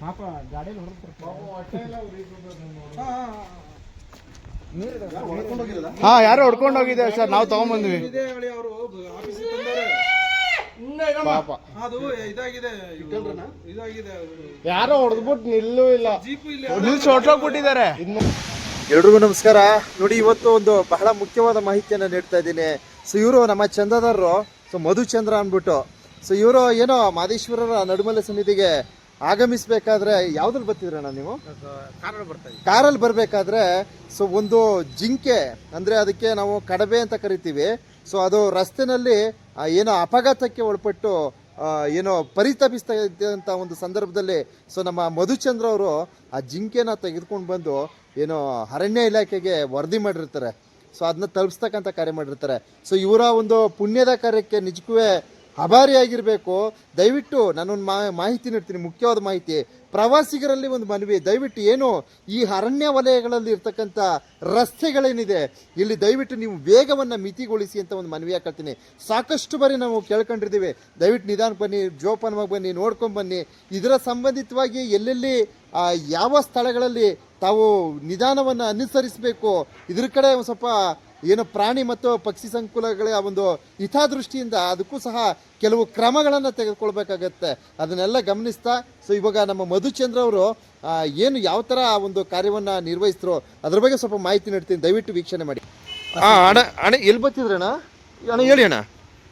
ಪಾಪ ಗಾಡಿಯಲ್ಲಿ ಹಾ ಯಾರೋ ಹೊಡ್ಕೊಂಡು ಹೋಗಿದೆ ಸರ್? ನಾವು ತಂದಾರೆ ಪಾಪ. ಅದು ಇದಾಗಿದೆ ಇದಾಗಿದೆ ಯಾರೋ ಹೊಡೆದ್ಬಿಟ್ಟು ನಿಲ್ಲು ಇಲ್ಲ. ಜೀಪು ಇಲ್ಲಿ ನಿಲ್ಸಿ ಹೊಟ್ಟೋಗ್ಬಿಟ್ಟಿದ್ದಾರೆ ಎಲ್ರಿಗೂ ನಮಸ್ಕಾರ. ನೋಡಿ ಇವತ್ತು ಒಂದು ಬಹಳ ಮುಖ್ಯವಾದ ಮಾಹಿತಿಯನ್ನು ನೀಡ್ತಾ ಇದ್ದೀನಿ. ಸೊ ಇವರು ನಮ್ಮ ಚಂದದಾರರು ಸೊ ಮಧುಚಂದ್ರ ಅಂದ್ಬಿಟ್ಟು. ಸೊ ಇವರು ಏನೋ ಮಾದೇಶ್ವರರ ನಡುಮಲೆ ಸನ್ನಿಧಿಗೆ ಆಗಮಿಸಬೇಕಾದ್ರೆ ಯಾವ್ದ್ರಲ್ಲಿ ಬರ್ತಿದ್ರಣ್ಣ ನೀವು? ಕಾರಲ್ಲಿ ಬರಬೇಕಾದ್ರೆ ಸೊ ಒಂದು ಜಿಂಕೆ ಅಂದರೆ ಅದಕ್ಕೆ ನಾವು ಕಡಬೆ ಅಂತ ಕರಿತೀವಿ. ಸೊ ಅದು ರಸ್ತೆನಲ್ಲಿ ಏನೋ ಅಪಘಾತಕ್ಕೆ ಒಳಪಟ್ಟು ಏನೋ ಪರಿತಪಿಸ್ತಾ ಇದ್ದಂಥ ಒಂದು ಸಂದರ್ಭದಲ್ಲಿ ಸೊ ನಮ್ಮ ಮಧುಚಂದ್ರ ಅವರು ಆ ಜಿಂಕೆನ ತೆಗೆದುಕೊಂಡು ಬಂದು ಏನೋ ಅರಣ್ಯ ಇಲಾಖೆಗೆ ವರದಿ ಮಾಡಿರ್ತಾರೆ. ಸೊ ಅದನ್ನ ತಲುಪಿಸ್ತಕ್ಕಂಥ ಕಾರ್ಯ ಮಾಡಿರ್ತಾರೆ. ಸೊ ಇವರ ಒಂದು ಪುಣ್ಯದ ಕಾರ್ಯಕ್ಕೆ ನಿಜಕ್ಕೂ ಅಭಾರಿಯಾಗಿರಬೇಕು. ದಯವಿಟ್ಟು ನಾನೊಂದು ಮಾ, ಮಾಹಿತಿ ನೀಡ್ತೀನಿ, ಮುಖ್ಯವಾದ ಮಾಹಿತಿ. ಪ್ರವಾಸಿಗರಲ್ಲಿ ಒಂದು ಮನವಿ ದಯವಿಟ್ಟು ಏನು, ಈ ಅರಣ್ಯ ವಲಯಗಳಲ್ಲಿ ಇರ್ತಕ್ಕಂಥ ರಸ್ತೆಗಳೇನಿದೆ, ಇಲ್ಲಿ ದಯವಿಟ್ಟು ನೀವು ವೇಗವನ್ನು ಮಿತಿಗೊಳಿಸಿ ಅಂತ ಒಂದು ಮನವಿ ಹಾಕಳ್ತೀನಿ ಸಾಕಷ್ಟು ಬಾರಿ ನಾವು ಕೇಳ್ಕೊಂಡಿರ್ತೀವಿ ದಯವಿಟ್ಟು ನಿಧಾನಕ್ಕೆ ಬನ್ನಿ, ಜೋಪಾನವಾಗಿ ಬನ್ನಿ, ನೋಡ್ಕೊಂಡು ಬನ್ನಿ. ಇದರ ಸಂಬಂಧಿತವಾಗಿ ಎಲ್ಲೆಲ್ಲಿ ಯಾವ ಸ್ಥಳಗಳಲ್ಲಿ ತಾವು ನಿಧಾನವನ್ನು ಅನುಸರಿಸಬೇಕು, ಇದ್ರ ಕಡೆ ಸ್ವಲ್ಪ ಏನು ಪ್ರಾಣಿ ಮತ್ತು ಪಕ್ಷಿ ಸಂಕುಲಗಳ ಒಂದು ಹಿತದೃಷ್ಟಿಯಿಂದ ಅದಕ್ಕೂ ಸಹ ಕೆಲವು ಕ್ರಮಗಳನ್ನು ತೆಗೆದುಕೊಳ್ಬೇಕಾಗತ್ತೆ. ಅದನ್ನೆಲ್ಲ ಗಮನಿಸ್ತಾ ಸೊ ಇವಾಗ ನಮ್ಮ ಮಧುಚಂದ್ರ ಅವರು ಏನು ಯಾವ ಥರ ಒಂದು ಕಾರ್ಯವನ್ನು ನಿರ್ವಹಿಸಿದ್ರು ಅದ್ರ ಬಗ್ಗೆ ಸ್ವಲ್ಪ ಮಾಹಿತಿ ನೀಡ್ತೀನಿ. ದಯವಿಟ್ಟು ವೀಕ್ಷಣೆ ಮಾಡಿ. ಹಾಂ ಅಣ್ಣ ಅಣ್ಣ ಎಲ್ಲಿ ಬರ್ತಿದ್ರಣ್ಣ? ಅಣ್ಣ ಹೇಳಿ ಅಣ್ಣ.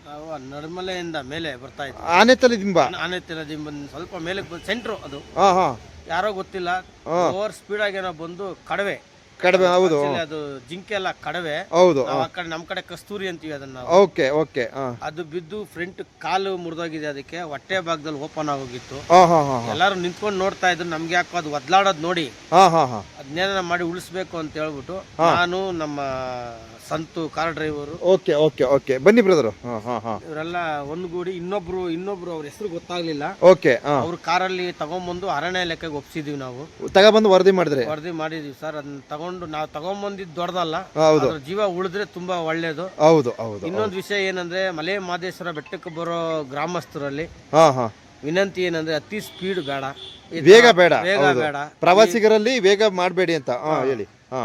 ನಾವು ನರ್ಮಲೆಯಿಂದ ಮೇಲೆ ಬರ್ತಾ ಇದ್ವಿ. ಆನೆ ತಲೆ ದಿಂಬ? ಆನೆ ತಲೆ ದಿಂಬ ಸ್ವಲ್ಪ ಮೇಲೆ ಸೆಂಟ್ರು ಅದು. ಹಾಂ ಹಾಂ. ಯಾರೋ ಗೊತ್ತಿಲ್ಲ ಓವರ್ ಸ್ಪೀಡ್ ಆಗಿ ಏನೋ ಬಂದು ಕಡವೆ. ಕಡಿಮೆ ಹೌದು. Actually ಅದು ಜಿಂಕೆ ಎಲ್ಲ ಕಡವೆ. ಹೌದು ನಾವು ಆ ಕಡೆ ನಮ್ಮ ಕಡೆ ಕಸ್ತೂರಿ ಅಂತೀವಿ ಅದನ್ನ ನಾವು. ಓಕೆ ಓಕೆ ಹಾಂ. ಅದು ಬಿದ್ದು ಫ್ರಂಟ್ ಕಾಲು ಮುರಿದೋಗಿದೆ ಅದಕ್ಕೆ ಹೊಟ್ಟೆ ಭಾಗದಲ್ಲಿ ಓಪನ್ ಆಗೋಗಿತ್ತು. ಎಲ್ಲಾರು ಹಾಂ ಹಾಂ. ಎಲ್ಲರೂ ನಿಂತ್ಕೊಂಡು ನೋಡ್ತಾ ಇದ್ರು ನಮ್ಗೆ ಯಾಕೋ ಅದು ಒದ್ಲಾಡೋದ್ ನೋಡಿ. ಹಾಂ ಹಾಂ ಹಾಂ. ಅದನ್ನೇನ ಮಾಡಿ ಉಳಿಸ್ಬೇಕು ಅಂತ ಹೇಳ್ಬಿಟ್ಟು ನಾನು ನಮ್ಮ Santhu car driver okay okay okay. ಬನ್ನಿ ಬ್ರದರ್ ಹಾಂ ಹಾಂ ಹಾಂ. ಇವರೆಲ್ಲ ಒಂದುಗೂಡಿ ಇನ್ನೊಬ್ರು ಇನ್ನೊಬ್ರು ಅವ್ರ ಹೆಸರು ಗೊತ್ತಾಗ್ಲಿಲ್ಲ. ಓಕೆ ಅವ್ರ ಕಾರಲ್ಲಿ ತಗೊಂಬಂದು ಅರಣ್ಯ ಲೆಕ್ಕಕ್ಕೆ ಒಪ್ಸಿದೀವಿ ನಾವು. ತಗೊಂಡ್ಬಂದು ವರದಿ ಮಾಡಿದ್ರೆ? ವರದಿ ಮಾಡಿದೀವಿ ಸರ್. ಅದನ್ನ ತಗೊಂಡು ನಾವು ತಗೊಂಬಂದಿದ್ದು ದೊಡ್ಡದಲ್ಲ. ಹೌದು. ಜೀವ ಉಳಿದ್ರೆ ತುಂಬಾ ಒಳ್ಳೇದು. ಹೌದು ಹೌದು. ಇನ್ನೊಂದು ವಿಷಯ ಏನಂದ್ರೆ ಮಲೆ ಮಹದೇಶ್ವರ ಬೆಟ್ಟಕ್ಕೆ ಬರೋ ಗ್ರಾಮಸ್ಥರಲ್ಲಿ ಹಾ ಹಾಂ. ವಿನಂತಿ ಏನಂದ್ರೆ ಅತಿ ಸ್ಪೀಡ್ ಬೇಡ ಈ ತರ ವೇಗ ಬೇಡ ವೇಗ ಹೌದು. ಬೇಡ. ಪ್ರವಾಸಿಗರಲ್ಲಿ ವೇಗ ಮಾಡಬೇಡಿ ಅಂತ. ಹಾ. ಹೇಳಿ. ಹಾ.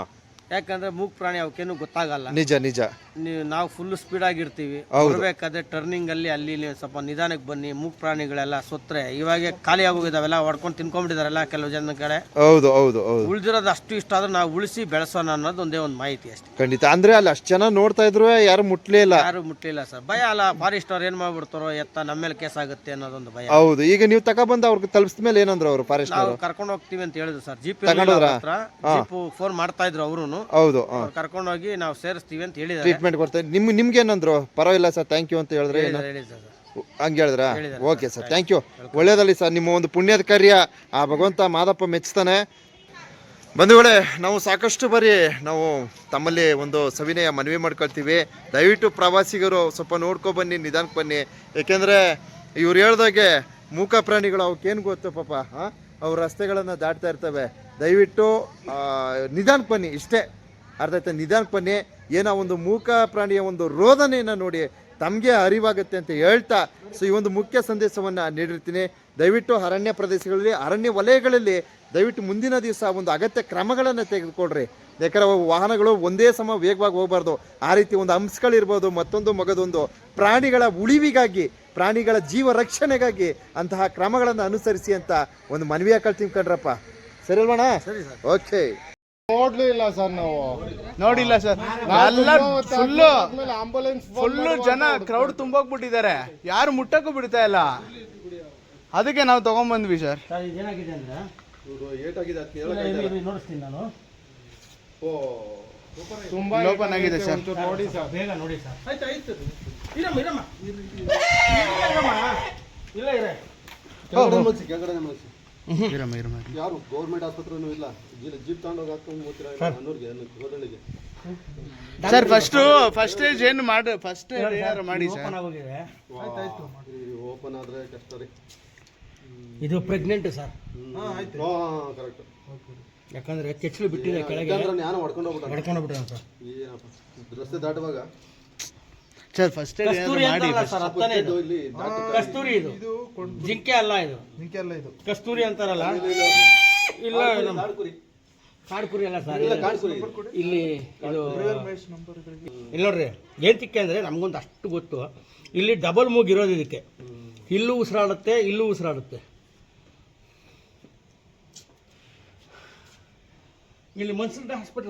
ಯಾಕಂದ್ರೆ ಮೂಕ್ ಪ್ರಾಣಿ ಅವಕ್ಕೇನು ಗೊತ್ತಾಗಲ್ಲ. ನಿಜ ನಿಜ. ನೀವು ಫುಲ್ ಸ್ಪೀಡ್ ಆಗಿರ್ತೀವಿ. ಬರ್ಬೇಕಾದ್ರೆ ಟರ್ನಿಂಗ್ ಅಲ್ಲಿ ಅಲ್ಲಿ ಇಲ್ಲಿ ಸ್ವಲ್ಪ ನಿಧಾನಕ್ಕೆ ಬನ್ನಿ ಮೂಕ್ ಪ್ರಾಣಿಗಳೆಲ್ಲ ಸೊತ್ರೆ. ಇವಾಗ ಖಾಲಿ ಆಗೋಗಿದಾವೆಲ್ಲ ಹೊಡ್ಕೊಂಡು ತಿನ್ಕೊಂಡ್ಬಿಟ್ಟಿದಾರಲ್ಲ ಕೆಲವು ಜನ ಕಡೆ. ಹೌದು ಹೌದು ಹೌದು. ಉಳಿದಿರೋದು ಅಷ್ಟು ಇಷ್ಟ ಆದ್ರೆ ನಾವು ಉಳಿಸಿ ಬೆಳೆಸೋಣ ಅನ್ನೋದು ಒಂದೇ ಒಂದು ಮಾಹಿತಿ ಅಷ್ಟೇ. ಖಂಡಿತ. ಅಂದ್ರೆ ಅಲ್ಲಿ ಅಷ್ಟು ಜನ ನೋಡ್ತಾ ಇದ್ರು ಯಾರು ಮುಟ್ಲೇ ಇಲ್ಲ. ಯಾರು ಮುಟ್ಲಿಲ್ಲ ಸರ್. ಭಯ ಅಲ್ಲ ಫಾರೆಸ್ಟ್ ಅವ್ರು ಏನ್ ಮಾಡ್ಬಿಡ್ತಾರೋ ಎತ್ತ ನಮ್ಮ ಮೇಲೆ ಕೇಸ್ ಆಗುತ್ತೆ ಅನ್ನೋದೊಂದು ಭಯ. ಹೌದು. ಈಗ ನೀವು ತಗೊಬಂದು ಅವ್ರಿಗೆ ತಲುಪಿಸಿದ ಮೇಲೆ ಏನಂದ್ರು ಅವರು ಫಾರೆಸ್ಟ್ ನಾವು ಕರ್ಕೊಂಡು ಹೋಗ್ತೀವಿ ಅಂತ ಹೇಳಿದ್ರು ಸರ್. ಜೀಪ್ ಜೀಪ್ ಫೋನ್ ಮಾಡ್ತಾ ಇದ್ರು ಅವರು ಹೌದು ಕರ್ಕೊಂಡೋಗಿ ಕರ್ಕೊಂಡು ಹೋಗಿ ನಾವು ಸೇರಿಸ್ತೀವಿ ಅಂತ ಹೇಳಿದ್ದಾರೆ. ಟ್ರೀಟ್ಮೆಂಟ್ ಕೊಡ್ತಾರೆ ನಿಮ್ ನಿಮ್ಗೆ ಏನಂದ್ರು? ಪರವಾಗಿಲ್ಲ ಸರ್ ಥ್ಯಾಂಕ್ ಯು ಅಂತ ಹೇಳಿದ್ರೆ ಏನು? ಹೇಳಿ ಸರ್ ಹಂಗೆ ಹೇಳಿದ್ರ? Okay sir. ಥ್ಯಾಂಕ್ ಯು ಒಳ್ಳೇದಲ್ಲಿ ಸರ್ ನಿಮ್ಮ ಒಂದು ಪುಣ್ಯದ ಕಾರ್ಯ. ಆ ಭಗವಂತ ಮಾದಪ್ಪ ಮೆಚ್ತಾನೆ. ಬಂಧುಗಳೇ ನಾವು ಸಾಕಷ್ಟು ಬಾರಿ ನಾವು ತಮ್ಮಲ್ಲಿ ಒಂದು ಸವಿನಯ ಮನವಿ ಮಾಡ್ಕೊಳ್ತೀವಿ. ದಯವಿಟ್ಟು ಪ್ರವಾಸಿಗರು ಸ್ವಲ್ಪ ನೋಡ್ಕೊ ಬನ್ನಿ ನಿಧಾನಕ್ಕೆ ಬನ್ನಿ. ಏಕೆಂದರೆ ಇವ್ರು ಹೇಳ್ದಾಗೆ ಮೂಕ ಪ್ರಾಣಿಗಳು ಅವಕ್ಕೇನು ಗೊತ್ತು ಪಾಪ ಹಾಂ ಅವ್ರ ರಸ್ತೆಗಳನ್ನು ದಾಟ್ತಾ ಇರ್ತವೆ. ದಯವಿಟ್ಟು ನಿಧಾನಕ್ಕೆ ಬನ್ನಿ ಇಷ್ಟೇ. ಅರ್ಧೈತೆ ನಿಧಾನಕ್ಕೆ ಬನ್ನಿ. ಏನೋ ಒಂದು ಮೂಕ ಪ್ರಾಣಿಯ ಒಂದು ರೋದನೆಯನ್ನು ನೋಡಿ ತಮಗೆ ಅರಿವಾಗುತ್ತೆ ಅಂತ ಹೇಳ್ತಾ ಸೊ ಈ ಒಂದು ಮುಖ್ಯ ಸಂದೇಶವನ್ನು ನೀಡಿರ್ತೀನಿ. ದಯವಿಟ್ಟು ಅರಣ್ಯ ಪ್ರದೇಶಗಳಲ್ಲಿ ಅರಣ್ಯ ವಲಯಗಳಲ್ಲಿ ದಯವಿಟ್ಟು ಮುಂದಿನ ದಿವಸ ಒಂದು ಅಗತ್ಯ ಕ್ರಮಗಳನ್ನು ತೆಗೆದುಕೊಡ್ರಿ ಯಾಕಂದ್ರೆ ವಾಹನಗಳು ಒಂದೇ ಸಮ ವೇಗವಾಗಿ ಹೋಗಬಾರ್ದು. ಆ ರೀತಿ ಒಂದು ಅಂಶಗಳಿರ್ಬೋದು ಮತ್ತೊಂದು ಮಗದೊಂದು. ಪ್ರಾಣಿಗಳ ಉಳಿವಿಗಾಗಿ ಪ್ರಾಣಿಗಳ ಜೀವ ರಕ್ಷಣೆಗಾಗಿ ಅಂತಹ ಕ್ರಮಗಳನ್ನು ಅನುಸರಿಸಿ ಅಂತ ಒಂದು ಮನವಿಯ ಕಳ್ತೀನಿ ಕಣ್ರಪ್ಪ. ಸರಿ ಅಲ್ವಣ್ಣ? ಓಕೆ ನೋಡ್ಲೂ ಇಲ್ಲ ಸರ್ ನಾವು. ನೋಡಿಲ್ಲ ಸರ್. ಎಲ್ಲ ಫುಲ್ಲು ಆಂಬುಲೆನ್ಸ್ ಫುಲ್ಲು ಜನ ಕ್ರೌಡ್ ತುಂಬೋಗ್ಬಿಟ್ಟಿದ್ದಾರೆ ಯಾರು ಮುಟ್ಟಕ್ಕೂ ಬಿಡ್ತಾ ಇಲ್ಲ ಅದಕ್ಕೆ ನಾವು ತಗೊಂಬಂದ್ವಿ ಸರ್. ಏನಾಗಿದೆ ಇದೇನಾಗಿದೆ ಅಂದ್ರೆ ನೋಡಿಸ್ತೀನಿ ನಾನು. ತುಂಬಾ ಓಪನ್ ಆಗಿದೆ ಸರ್. ನೋಡಿ ಸರ್. ಬೇಗ ನೋಡಿ ಸರ್. ಆಯ್ತು ಆಯ್ತು. ಇರಮ್ಮ ಇರಮ್ಮ. ಇಲ್ಲ ಇರೇ ಇರಮ್ಮ ಇರಮ್ಮ. ಯಾರು? ಗೌರ್ಮೆಂಟ್ ಆಸ್ಪತ್ರೆನೂ ಇಲ್ಲ. ಜೀಪ್ ಜೀಪ್ ತಗೊಂಡೋಗಿ ಹಾಕೊಂಡು ಹೋಗ್ತೀರಾ ಅನ್ನೋರಿಗೆ ಹೋದಳಿಗೆ ಸರ್ ಫಸ್ಟು ಫಸ್ಟ್ ಏಜ್ ಏನು ಮಾಡಿ ಫಸ್ಟ್ ಏನಾರು ಮಾಡಿ ಸರ್. ಓಪನ್ ಆಗೋಗಿದೆ ಓಪನ್ ಆದ್ರೆ ಕಷ್ಟ ರೀ. ಇದು ಪ್ರೆಗ್ನೆಂಟ್ ಸರ್. ಹಾಂ ಕರೆಕ್ಟ್ ಯಾಕಂದ್ರೆ ಕೆಚ್ಚಲು ಬಿಟ್ಟಿದೆ ಕೆಳಗೆ. ಯಾಕಂದ್ರೆ ನಾನು ಹೊಡ್ಕೊಂಡು ಹೋಗ್ಬಿಟ್ಟು. ಹೊಡ್ಕೊಂಡು ಬಿಟ್ರೆ ಸರ್. ಏನಪ್ಪ? ರಸ್ತೆ ದಾಟುವಾಗ ಸರ್ ಫಸ್ಟ್ ಕಸ್ತೂರಿ ಮಾಡಿ ಅಂತಲ್ಲ ಸರ್ ಹತ್ತನೇ ಇದು. ಇಲ್ಲಿ ಕಸ್ತೂರಿ ಇದು. ಜಿಂಕೆ ಅಲ್ಲ ಇದು. ನಿಂಕೆಲ್ಲ ಇದು. ಕಸ್ತೂರಿ ಅಂತಾರಲ್ಲ? ಇಲ್ಲ ಕಾಡ್ಕುರಿ ಕಾಡು ಕುರಿ ಅಲ್ಲ ಸರ್ ಇಲ್ಲಿ ಇದು. ಇಲ್ಲಿ ನೋಡ್ರಿ ಏನ್ ತಿಕ್ಕೆ ಅಂದ್ರೆ ನಮ್ಗೊಂದು ಅಷ್ಟು ಗೊತ್ತು. ಇಲ್ಲಿ ಡಬಲ್ ಮೂಗ್ ಇರೋದು ಇದಕ್ಕೆ. ಇಲ್ಲೂ ಉಸಿರಾಡುತ್ತೆ ಇಲ್ಲೂ ಉಸಿರಾಡುತ್ತೆ. ಇಲ್ಲಿ ಮನ್ಸೂರ್ ಹಾಸ್ಪಿಟಲ್